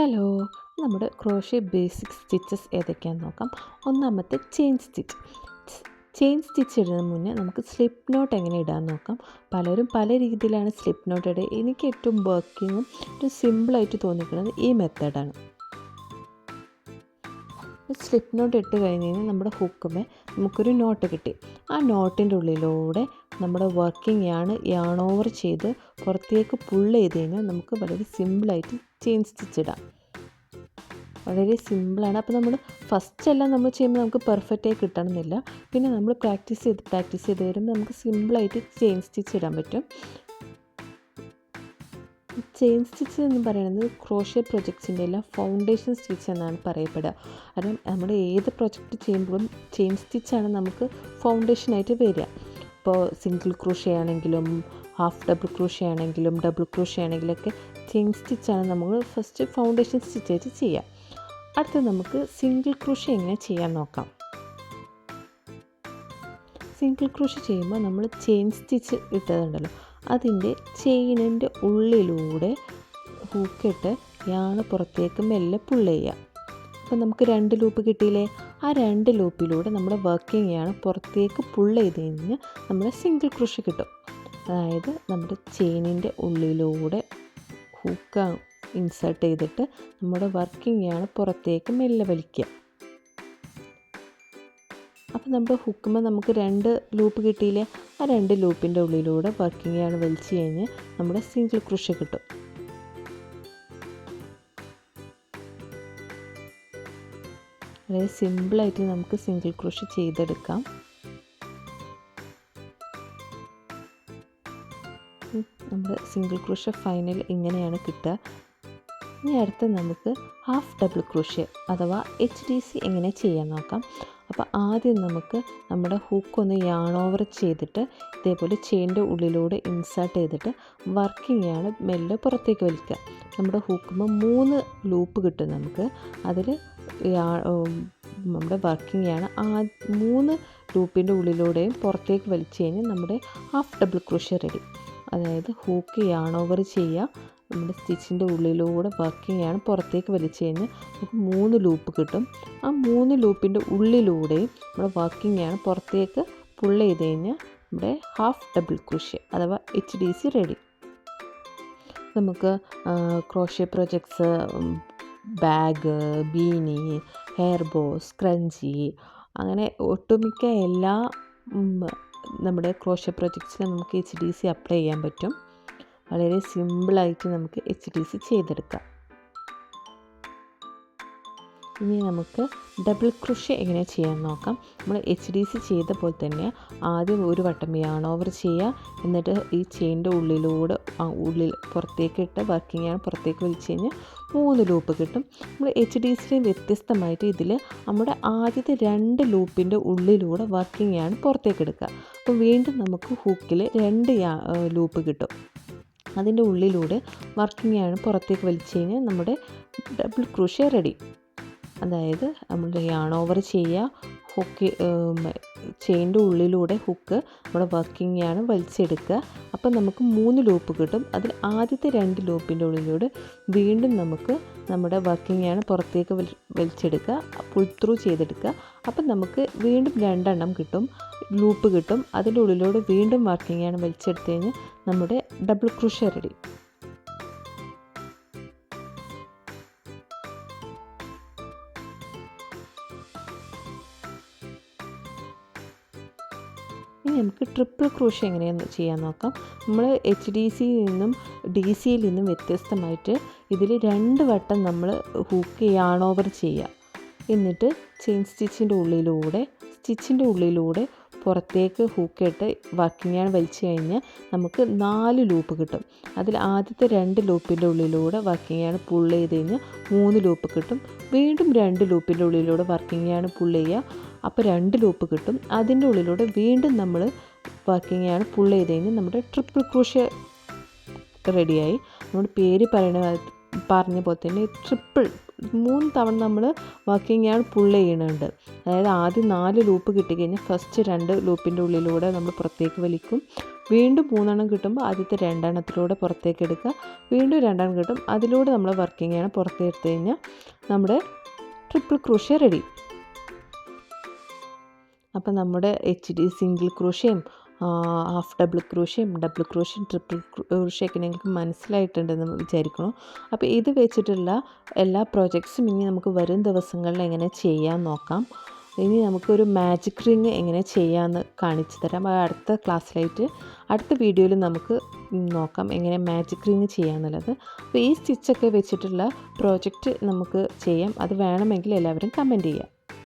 Hello നമ്മുടെ crochet basic stitches ഏതൊക്കെയാണെന്ന് നോക്കാം. ഒന്നാമത്തെ ചെയിൻ സ്റ്റിച്ച് ചെയിൻ സ്റ്റിച്ച് ഇടുന്നതിന് മുന്നേ നമുക്ക് സ്ലിപ്പ് നോട്ട് എങ്ങനെ ഇടാമെന്ന് നോക്കാം. പലരും പല രീതിയിലാണ് സ്ലിപ്പ് നോട്ട് ഇടുക. എനിക്ക് ഏറ്റവും വർക്കിങ്ങും ഏറ്റവും സിമ്പിളായിട്ട് തോന്നിക്കുന്നത് ഈ മെത്തേഡാണ് സ്ലിപ്പ് നോട്ട് ഇട്ട് കഴിഞ്ഞ് കഴിഞ്ഞാൽ നമ്മുടെ ഹുക്കുമേ നമുക്കൊരു നോട്ട് കിട്ടി. ആ നോട്ടിന്റെ ഉള്ളിലൂടെ നമ്മുടെ വർക്കിംഗ് യാണ് യാൺ ഓവർ ചെയ്ത് പുറത്തേക്ക് പുൾ ചെയ്ത് കഴിഞ്ഞാൽ നമുക്ക് വളരെ സിമ്പിളായിട്ട് ചെയിൻ സ്റ്റിച്ച് ഇടാം. വളരെ സിമ്പിളാണ് അപ്പോൾ നമ്മൾ ഫസ്റ്റ് എല്ലാം നമ്മൾ ചെയ്യുമ്പോൾ നമുക്ക് പെർഫെക്റ്റായി കിട്ടണമെന്നില്ല. പിന്നെ നമ്മൾ പ്രാക്ടീസ് ചെയ്ത് പ്രാക്ടീസ് ചെയ്ത് വരുമ്പോൾ നമുക്ക് സിമ്പിളായിട്ട് ചെയിൻ സ്റ്റിച്ച് ഇടാൻ പറ്റും. ചെയിൻ സ്റ്റിച്ച് എന്ന് പറയുന്നത് ക്രോഷ്യ പ്രൊജക്ട്സിന്റെ എല്ലാം ഫൗണ്ടേഷൻ സ്റ്റിച്ച് എന്നാണ് പറയപ്പെടുക. കാരണം നമ്മൾ ഏത് പ്രൊജക്റ്റ് ചെയ്യുമ്പോഴും ചെയിൻ സ്റ്റിച്ചാണ് നമുക്ക് ഫൗണ്ടേഷനായിട്ട് വരിക. ഇപ്പോൾ സിംഗിൾ ക്രോഷ്യ ആണെങ്കിലും ഹാഫ് ഡബിൾ ക്രോഷ്യ ആണെങ്കിലും ഡബിൾ ക്രോഷ്യ ആണെങ്കിലൊക്കെ ചെയിൻ സ്റ്റിച്ചാണ് നമ്മൾ ഫസ്റ്റ് ഫൗണ്ടേഷൻ സ്റ്റിച്ച് ആയിട്ട് ചെയ്യുക. അടുത്ത നമുക്ക് സിംഗിൾ ക്രോഷ്യ എങ്ങനെ ചെയ്യാൻ നോക്കാം. സിംഗിൾ ക്രോഷ്യ ചെയ്യുമ്പോൾ നമ്മൾ ചെയിൻ സ്റ്റിച്ച് ഇട്ടതുണ്ടല്ലോ. അതിന്റെ ചെയിനിന്റെ ഉള്ളിലൂടെ ഹൂക്കിട്ട് യാണ് പുറത്തേക്ക് മെല്ലെ പുള്ള് ചെയ്യുക. അപ്പോൾ നമുക്ക് രണ്ട് ലൂപ്പ് കിട്ടിയില്ലേ? ആ രണ്ട് ലൂപ്പിലൂടെ നമ്മുടെ വർക്കിംഗ് യാണ് പുറത്തേക്ക് പുള്ള് ചെയ്ത് കഴിഞ്ഞാൽ നമ്മുടെ സിംഗിൾ ക്രോഷ്യ കിട്ടും. അതായത് നമ്മുടെ ചെയിനിന്റെ ഉള്ളിലൂടെ ഹൂക്ക ഇൻസേർട്ട് ചെയ്തിട്ട് നമ്മുടെ വർക്കിംഗ് യാണ് പുറത്തേക്ക് മെല്ലെ വലിക്കുക. അപ്പോൾ നമ്മുടെ ഹുക്കുമ്പോൾ നമുക്ക് രണ്ട് ലൂപ്പ് കിട്ടിയില്ലേ? ആ രണ്ട് ലൂപ്പിന്റെ ഉള്ളിലൂടെ വർക്കിംഗ് ആണ് വലിച്ചു കഴിഞ്ഞ് നമ്മുടെ സിംഗിൾ ക്രോഷ്യ കിട്ടും. വളരെ സിമ്പിളായിട്ട് നമുക്ക് സിംഗിൾ ക്രോഷ്യ ചെയ്തെടുക്കാം. നമ്മുടെ സിംഗിൾ ക്രോഷ്യ ഫൈനൽ ഇങ്ങനെയാണ് കിട്ടുക. ഇനി അടുത്ത് നമുക്ക് ഹാഫ് ഡബിൾ ക്രോഷ്യ അഥവാ എച്ച് ഡി സി എങ്ങനെ ചെയ്യാൻ നോക്കാം. അപ്പോൾ ആദ്യം നമുക്ക് നമ്മുടെ ഹൂക്കൊന്ന് യാൺ ഓവർ ചെയ്തിട്ട് ഇതേപോലെ ചെയിന്റെ ഉള്ളിലൂടെ ഇൻസേർട്ട് ചെയ്തിട്ട് വർക്കിംഗ് ആണ് മെല്ലെ പുറത്തേക്ക് വലിക്കുക. നമ്മുടെ ഹൂക്കുമ്പോൾ മൂന്ന് ലൂപ്പ് കിട്ടും നമുക്ക്. അതിൽ നമ്മുടെ വർക്കിംഗ് ആണ് ആ മൂന്ന് ലൂപ്പിന്റെ ഉള്ളിലൂടെയും പുറത്തേക്ക് വലിച്ചു കഴിഞ്ഞാൽ നമ്മുടെ ഹാഫ് ഡബിൾ ക്രോഷ്യ റെഡി അതായത് ഹൂക്ക് യാൺ ഓവർ ചെയ്യുക. നമ്മുടെ സ്റ്റിച്ചിന്റെ ഉള്ളിലൂടെ വർക്കിംഗ് ആണ് പുറത്തേക്ക് വലിച്ചു കഴിഞ്ഞാൽ നമുക്ക് മൂന്ന് ലൂപ്പ് കിട്ടും. ആ മൂന്ന് ലൂപ്പിന്റെ ഉള്ളിലൂടെയും നമ്മുടെ വർക്കിംഗ് ആണ് പുറത്തേക്ക് പുള്ള് ചെയ്ത് കഴിഞ്ഞാൽ നമ്മുടെ ഹാഫ് ഡബിൾ ക്രോഷ്യ അഥവാ എച്ച് ഡി സി റെഡി നമുക്ക് crochet projects bag beanie hair bow scrunchie അങ്ങനെ ഒട്ടുമിക്ക എല്ലാ നമ്മുടെ ക്രോഷ്യ പ്രൊജക്ട്സിനും നമുക്ക് എച്ച് ഡി സി അപ്ലൈ ചെയ്യാൻ പറ്റും. വളരെ സിമ്പിളായിട്ട് നമുക്ക് എച്ച് ഡി സി ചെയ്തെടുക്കാം. ഇനി നമുക്ക് ഡബിൾ ക്രഷ് എങ്ങനെ ചെയ്യാൻ നോക്കാം? നമ്മൾ എച്ച് ഡി സി ചെയ്ത പോലെ തന്നെ ആദ്യം ഒരു വട്ടം യാൺ ഓവർ ചെയ്യുക. എന്നിട്ട് ഈ ചെയിന്റെ ഉള്ളിലൂടെ ഉള്ളിൽ പുറത്തേക്ക് ഇട്ട് വർക്കിംഗ് ആണ് പുറത്തേക്ക് വലിച്ചു കഴിഞ്ഞാൽ മൂന്ന് ലൂപ്പ് കിട്ടും. നമ്മൾ എച്ച് ഡി സിയും വ്യത്യസ്തമായിട്ട് ഇതിൽ നമ്മുടെ ആദ്യത്തെ രണ്ട് ലൂപ്പിന്റെ ഉള്ളിലൂടെ വർക്കിംഗ് ആണ് പുറത്തേക്ക് എടുക്കുക. അപ്പോൾ വീണ്ടും നമുക്ക് ഹൂക്കിൽ രണ്ട് ലൂപ്പ് കിട്ടും. അതിന്റെ ഉള്ളിലൂടെ വർക്കിംഗ് ആണ് പുറത്തേക്ക് വലിച്ചു കഴിഞ്ഞാൽ നമ്മുടെ ഡബിൾ ക്രൂഷ്യ റെഡി അതായത് നമ്മൾ യാൺ ഓവർ ചെയ്യുക ഹുക്ക് ചെയിന്റെ ഉള്ളിലൂടെ ഹുക്ക് നമ്മുടെ വർക്കിംഗ് ആണ് വലിച്ചെടുക്കുക. അപ്പം നമുക്ക് മൂന്ന് ലൂപ്പ് കിട്ടും. അതിൽ ആദ്യത്തെ രണ്ട് ലൂപ്പിന്റെ ഉള്ളിലൂടെ വീണ്ടും നമുക്ക് നമ്മുടെ വർക്കിംഗ് ആണ് പുറത്തേക്ക് വലിച്ചെടുക്കുക പുൾ ത്രൂ ചെയ്തെടുക്കുക. അപ്പം നമുക്ക് വീണ്ടും രണ്ടെണ്ണം കിട്ടും ലൂപ്പ് കിട്ടും. അതിന്റെ ഉള്ളിലൂടെ വീണ്ടും വർക്കിംഗ് ആണ് വലിച്ചെടുത്ത് കഴിഞ്ഞാൽ നമ്മുടെ ഡബിൾ ക്രൂഷ റെഡി ഇനി നമുക്ക് ട്രിപ്പിൾ ക്രൂഷ്യ എങ്ങനെയാന്ന് ചെയ്യാൻ നോക്കാം. നമ്മൾ എച്ച് ഡി സിയിൽ നിന്നും ഡി സിയിൽ നിന്നും വ്യത്യസ്തമായിട്ട് ഇതിൽ രണ്ട് വട്ടം നമ്മൾ ഹൂക്ക് ചെയ്യാൻ ഓവർ ചെയ്യുക. എന്നിട്ട് ചെയിൻ സ്റ്റിച്ചിന്റെ ഉള്ളിലൂടെ സ്റ്റിച്ചിന്റെ ഉള്ളിലൂടെ പുറത്തേക്ക് ഹൂക്കിട്ട് വർക്കിംഗ് ആണ് വലിച്ചു കഴിഞ്ഞാൽ നമുക്ക് നാല് ലൂപ്പ് കിട്ടും. അതിൽ ആദ്യത്തെ രണ്ട് ലൂപ്പിന്റെ ഉള്ളിലൂടെ വർക്കിംഗ് ആണ് പുള്ള് ചെയ്ത് കഴിഞ്ഞാൽ മൂന്ന് ലൂപ്പ് കിട്ടും. വീണ്ടും രണ്ട് ലൂപ്പിന്റെ ഉള്ളിലൂടെ വർക്കിംഗ് ആണ് പുള്ള് ചെയ്യുക. അപ്പോൾ രണ്ട് ലൂപ്പ് കിട്ടും. അതിന്റെ ഉള്ളിലൂടെ വീണ്ടും നമ്മൾ വർക്കിംഗ് ആണ് പുള്ള് ചെയ്ത് കഴിഞ്ഞാൽ നമ്മുടെ ട്രിപ്പിൾ ക്രൂഷ റെഡിയായി നമ്മുടെ പേര് പറയണ പറഞ്ഞ പോലെ തന്നെ ട്രിപ്പിൾ മൂന്ന് തവണ നമ്മൾ വർക്കിംഗ് ആണ് പുൾ ചെയ്യുന്നുണ്ട് അതായത് ആദ്യം നാല് ലൂപ്പ് കിട്ടിക്കഴിഞ്ഞാൽ ഫസ്റ്റ് രണ്ട് ലൂപ്പിന്റെ ഉള്ളിലൂടെ നമ്മൾ പുറത്തേക്ക് വലിക്കും. വീണ്ടും മൂന്നെണ്ണം കിട്ടുമ്പോൾ ആദ്യത്തെ രണ്ടെണ്ണത്തിലൂടെ പുറത്തേക്ക് എടുക്കുക. വീണ്ടും രണ്ടെണ്ണം കിട്ടും. അതിലൂടെ നമ്മൾ വർക്കിംഗ് ആണ് പുറത്തെടുത്ത് കഴിഞ്ഞാൽ നമ്മുടെ ട്രിപ്പിൾ ക്രൂഷ്യ റെഡി അപ്പം നമ്മുടെ എച്ച് ഡി സിംഗിൾ ക്രൂഷയും ഹാഫ് ഡബിൾ ക്രൂഷയും ഡബിൾ ക്രൂഷയും ട്രിപ്പിൾ ക്രൂഷയൊക്കെ നിങ്ങൾക്ക് മനസ്സിലായിട്ടുണ്ടെന്ന് വിചാരിക്കണം അപ്പോൾ ഇത് വെച്ചിട്ടുള്ള എല്ലാ പ്രോജക്ട്സും ഇനി നമുക്ക് വരും ദിവസങ്ങളിൽ എങ്ങനെ ചെയ്യാൻ നോക്കാം. ഇനി നമുക്കൊരു മാജിക് റിങ് എങ്ങനെ ചെയ്യാമെന്ന് കാണിച്ചു തരാം. അടുത്ത ക്ലാസ്സിലായിട്ട് അടുത്ത വീഡിയോയിൽ നമുക്ക് നോക്കാം എങ്ങനെ മാജിക് റിങ് ചെയ്യാമെന്നുള്ളത് അപ്പോൾ ഈ സ്റ്റിച്ചൊക്കെ വെച്ചിട്ടുള്ള പ്രോജക്റ്റ് നമുക്ക് ചെയ്യാം. അത് വേണമെങ്കിൽ എല്ലാവരും കമന്റ് ചെയ്യാം.